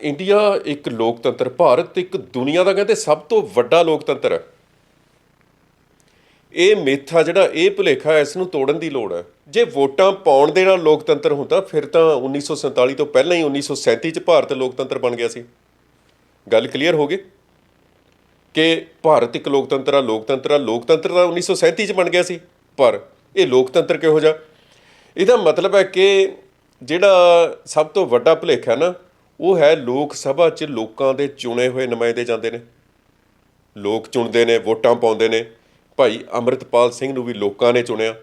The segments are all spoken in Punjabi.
ਇੰਡੀਆ ਇੱਕ ਲੋਕਤੰਤਰ, ਭਾਰਤ ਇੱਕ ਦੁਨੀਆ ਦਾ ਕਹਿੰਦੇ ਸਭ ਤੋਂ ਵੱਡਾ ਲੋਕਤੰਤਰ ਹੈ। ਇਹ ਮੇਥਾ ਜਿਹੜਾ, ਇਹ ਭੁਲੇਖਾ ਇਸ ਨੂੰ ਤੋੜਨ ਦੀ ਲੋੜ ਹੈ। ਜੇ ਵੋਟਾਂ ਪਾਉਣ ਦੇ ਨਾਲ ਲੋਕਤੰਤਰ ਹੁੰਦਾ, ਫਿਰ ਤਾਂ 1947 ਤੋਂ ਪਹਿਲਾਂ ਹੀ 1937 ਚ ਭਾਰਤ ਲੋਕਤੰਤਰ ਬਣ ਗਿਆ ਸੀ। ਗੱਲ ਕਲੀਅਰ ਹੋ ਗਈ? ਕਿ ਭਾਰਤ ਇੱਕ ਲੋਕਤੰਤਰ ਆ ਲੋਕਤੰਤਰ ਆ, ਲੋਕਤੰਤਰ ਤਾਂ 1937 ਚ ਬਣ ਗਿਆ ਸੀ, ਪਰ ਇਹ ਲੋਕਤੰਤਰ ਕਿਹੋ ਜਿਹਾ? ਇਹਦਾ ਮਤਲਬ ਹੈ ਕਿ ਜਿਹੜਾ ਸਭ ਤੋਂ ਵੱਡਾ ਭੁਲੇਖਾ ਨਾ ਉਹ ਹੈ ਲੋਕ ਸਭਾ 'ਚ ਲੋਕਾਂ ਦੇ ਚੁਣੇ ਹੋਏ ਨੁਮਾਇੰਦੇ ਜਾਂਦੇ ਨੇ। ਲੋਕ ਚੁਣਦੇ ਨੇ, ਵੋਟਾਂ ਪਾਉਂਦੇ ਨੇ। ਭਾਈ ਅਮਰਿਤਪਾਲ ਸਿੰਘ ਨੂੰ ਵੀ ਲੋਕਾਂ ਨੇ ਚੁਣਿਆ।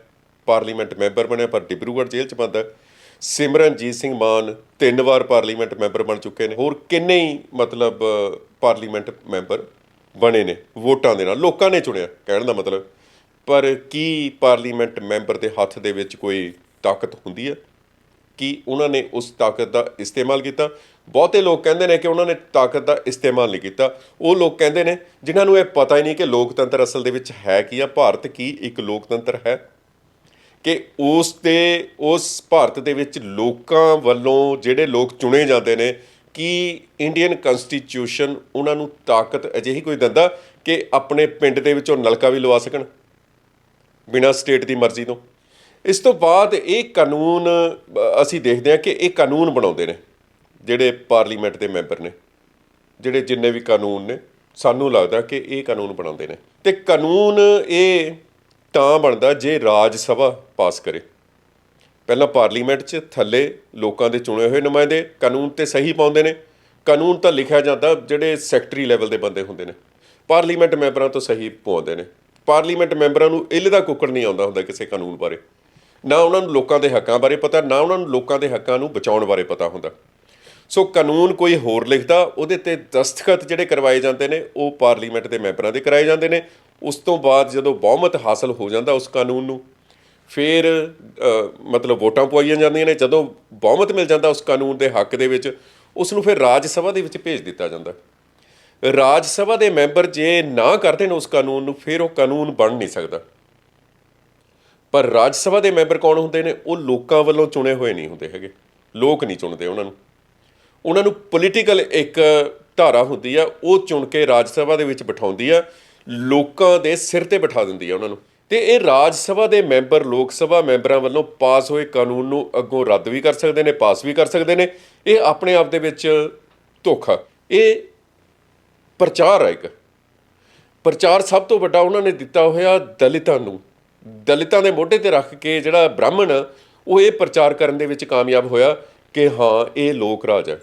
ਪਾਰਲੀਮੈਂਟ ਮੈਂਬਰ ਬਣਿਆ, ਪਰ ਡਿਬਰੂਗੜ੍ਹ ਜੇਲ੍ਹ 'ਚ ਬੰਦ ਸਿਮਰਨਜੀਤ ਸਿੰਘ ਮਾਨ ਤਿੰਨ ਵਾਰ ਪਾਰਲੀਮੈਂਟ ਮੈਂਬਰ ਬਣ ਚੁੱਕੇ ਨੇ। ਹੋਰ ਕਿੰਨੇ ਹੀ ਮਤਲਬ, ਪਾਰਲੀਮੈਂਟ ਮੈਂਬਰ ਬਣੇ ਨੇ, ਵੋਟਾਂ ਦੇ ਨਾਲ। ਲੋਕਾਂ ਨੇ ਚੁਣਿਆ, ਕਹਿਣ ਦਾ ਮਤਲਬ। ਪਰ ਕੀ ਪਾਰਲੀਮੈਂਟ ਮੈਂਬਰ ਦੇ ਹੱਥ ਦੇ ਵਿੱਚ ਕੋਈ ਤਾਕਤ ਹੁੰਦੀ ਹੈ? ਕਿ ਉਹਨਾਂ ਨੇ ਉਸ ਤਾਕਤ ਦਾ ਇਸਤੇਮਾਲ ਕੀਤਾ? ਬਹੁਤੇ ਲੋਕ ਕਹਿੰਦੇ ਨੇ ਕਿ ਉਹਨਾਂ ਨੇ ਤਾਕਤ ਦਾ ਇਸਤੇਮਾਲ ਨਹੀਂ ਕੀਤਾ। ਉਹ ਲੋਕ ਕਹਿੰਦੇ ਨੇ, ਜਿਨ੍ਹਾਂ ਨੂੰ ਇਹ ਪਤਾ ਹੀ ਨਹੀਂ ਕਿ ਲੋਕਤੰਤਰ ਅਸਲ ਦੇ ਵਿੱਚ ਹੈ ਕੀ ਆ, ਭਾਰਤ ਕੀ ਇੱਕ ਲੋਕਤੰਤਰ ਹੈ। ਕਿ ਉਸ ਤੇ ਉਸ ਭਾਰਤ ਦੇ ਵਿੱਚ ਲੋਕਾਂ ਵੱਲੋਂ ਜਿਹੜੇ ਲੋਕ ਚੁਣੇ ਜਾਂਦੇ ਨੇ, ਕਿ ਇੰਡੀਅਨ ਕਨਸਟੀਟਿਊਸ਼ਨ ਉਹਨਾਂ ਨੂੰ ਤਾਕਤ ਅਜਿਹੀ ਕੋਈ ਦਿੰਦਾ ਕਿ ਆਪਣੇ ਪਿੰਡ ਦੇ ਵਿੱਚੋਂ ਨਲਕਾ ਵੀ ਲਵਾ ਸਕਣ, ਬਿਨਾਂ ਸਟੇਟ ਦੀ ਮਰਜ਼ੀ ਤੋਂ। ਇਸ ਤੋਂ ਬਾਅਦ ਇਹ ਕਾਨੂੰਨ ਅਸੀਂ ਦੇਖਦੇ ਹਾਂ ਕਿ ਇਹ ਕਾਨੂੰਨ ਬਣਾਉਂਦੇ ਨੇ। ਜਿਹੜੇ ਪਾਰਲੀਮੈਂਟ ਦੇ ਮੈਂਬਰ ਨੇ, ਜਿਹੜੇ ਜਿੰਨੇ ਵੀ ਕਾਨੂੰਨ ਨੇ, ਸਾਨੂੰ ਲੱਗਦਾ ਕਿ ਇਹ ਕਾਨੂੰਨ ਬਣਾਉਂਦੇ ਨੇ। ਤੇ ਕਾਨੂੰਨ ਇਹ ਤਾਂ ਬਣਦਾ ਜੇ ਰਾਜ ਸਭਾ ਪਾਸ ਕਰੇ। ਪਹਿਲਾਂ ਪਾਰਲੀਮੈਂਟ 'ਚ ਥੱਲੇ ਲੋਕਾਂ ਦੇ ਚੁਣੇ ਹੋਏ ਨੁਮਾਇੰਦੇ ਕਾਨੂੰਨ ਤੇ ਸਹੀ ਪਾਉਂਦੇ ਨੇ। ਕਾਨੂੰਨ ਤਾਂ ਲਿਖਿਆ ਜਾਂਦਾ ਜਿਹੜੇ ਸੈਕਟਰੀ ਲੈਵਲ ਦੇ ਬੰਦੇ ਹੁੰਦੇ ਨੇ। ਪਾਰਲੀਮੈਂਟ ਮੈਂਬਰਾਂ ਤੋਂ ਸਹੀ ਪਾਉਂਦੇ ਨੇ। ਪਾਰਲੀਮੈਂਟ ਮੈਂਬਰਾਂ ਨੂੰ ਇੱਲ ਦਾ ਕੁੱਕੜ ਨਹੀਂ ਆਉਂਦਾ ਹੁੰਦਾ ਕਿਸੇ ਕਾਨੂੰਨ ਬਾਰੇ। ਨਾ ਉਹਨਾਂ ਨੂੰ ਲੋਕਾਂ ਦੇ ਹੱਕਾਂ ਬਾਰੇ ਪਤਾ, ਨਾ ਉਹਨਾਂ ਨੂੰ ਲੋਕਾਂ ਦੇ ਹੱਕਾਂ ਨੂੰ ਬਚਾਉਣ ਬਾਰੇ ਪਤਾ ਹੁੰਦਾ। ਸੋ ਕਾਨੂੰਨ ਕੋਈ ਹੋਰ ਲਿਖਦਾ, ਉਹਦੇ ਤੇ ਦਸਤਖਤ ਜਿਹੜੇ ਕਰਵਾਏ ਜਾਂਦੇ ਨੇ, ਉਹ ਪਾਰਲੀਮੈਂਟ ਦੇ ਮੈਂਬਰਾਂ ਦੇ ਕਰਾਏ ਜਾਂਦੇ ਨੇ। ਉਸ ਤੋਂ ਬਾਅਦ ਜਦੋਂ ਬਹੁਮਤ ਹਾਸਲ ਹੋ ਜਾਂਦਾ ਉਸ ਕਾਨੂੰਨ ਨੂੰ, ਫਿਰ ਮਤਲਬ ਵੋਟਾਂ ਪਵਾਈਆਂ ਜਾਂਦੀਆਂ ਨੇ। ਜਦੋਂ ਬਹੁਮਤ ਮਿਲ ਜਾਂਦਾ ਉਸ ਕਾਨੂੰਨ ਦੇ ਹੱਕ ਦੇ ਵਿੱਚ, ਉਸ ਨੂੰ ਫਿਰ ਰਾਜ ਸਭਾ ਦੇ ਵਿੱਚ ਭੇਜ ਦਿੱਤਾ ਜਾਂਦਾ। ਰਾਜ ਸਭਾ ਦੇ ਮੈਂਬਰ ਜੇ ਨਾ ਕਰਦੇ ਨੇ ਉਸ ਕਾਨੂੰਨ ਨੂੰ, ਫਿਰ ਉਹ ਕਾਨੂੰਨ ਬਣ ਨਹੀਂ ਸਕਦਾ। ਪਰ ਰਾਜ ਸਭਾ ਦੇ ਮੈਂਬਰ ਕੌਣ ਹੁੰਦੇ ਨੇ? ਉਹ ਲੋਕਾਂ ਵੱਲੋਂ ਚੁਣੇ ਹੋਏ ਨਹੀਂ ਹੁੰਦੇ ਹੈਗੇ। ਲੋਕ ਨਹੀਂ ਚੁਣਦੇ ਉਹਨਾਂ ਨੂੰ। ਉਹਨਾਂ ਨੂੰ ਪੋਲੀਟੀਕਲ ਇੱਕ ਧਾਰਾ ਹੁੰਦੀ ਆ, ਉਹ ਚੁਣ ਕੇ ਰਾਜ ਸਭਾ ਦੇ ਵਿੱਚ ਬਿਠਾਉਂਦੀ ਆ, ਲੋਕਾਂ ਦੇ ਸਿਰ ਤੇ ਬਿਠਾ ਦਿੰਦੀ ਆ ਉਹਨਾਂ ਨੂੰ। ਤੇ ਇਹ ਰਾਜ ਸਭਾ ਦੇ ਮੈਂਬਰ, ਲੋਕ ਸਭਾ ਮੈਂਬਰਾਂ ਵੱਲੋਂ ਪਾਸ ਹੋਏ ਕਾਨੂੰਨ ਨੂੰ ਅੱਗੋਂ ਰੱਦ ਵੀ ਕਰ ਸਕਦੇ ਨੇ, ਪਾਸ ਵੀ ਕਰ ਸਕਦੇ ਨੇ। ਇਹ ਆਪਣੇ ਆਪ ਦੇ ਵਿੱਚ ਧੋਖਾ। ਇਹ ਪ੍ਰਚਾਰ ਹੈ ਇੱਕ। ਪ੍ਰਚਾਰ ਸਭ ਤੋਂ ਵੱਡਾ ਉਹਨਾਂ ਨੇ ਦਿੱਤਾ ਹੋਇਆ ਦਲਿਤਾਂ ਨੂੰ। ਦਲਿਤਾਂ ਦੇ ਮੋਢੇ ਤੇ ਰੱਖ ਕੇ ਜਿਹੜਾ ਬ੍ਰਾਹਮਣ ਉਹ ਇਹ ਪ੍ਰਚਾਰ ਕਰਨ ਦੇ ਵਿੱਚ ਕਾਮਯਾਬ ਹੋਇਆ ਕਿ ਹਾਂ, ਇਹ ਲੋਕ ਰਾਜ ਹੈ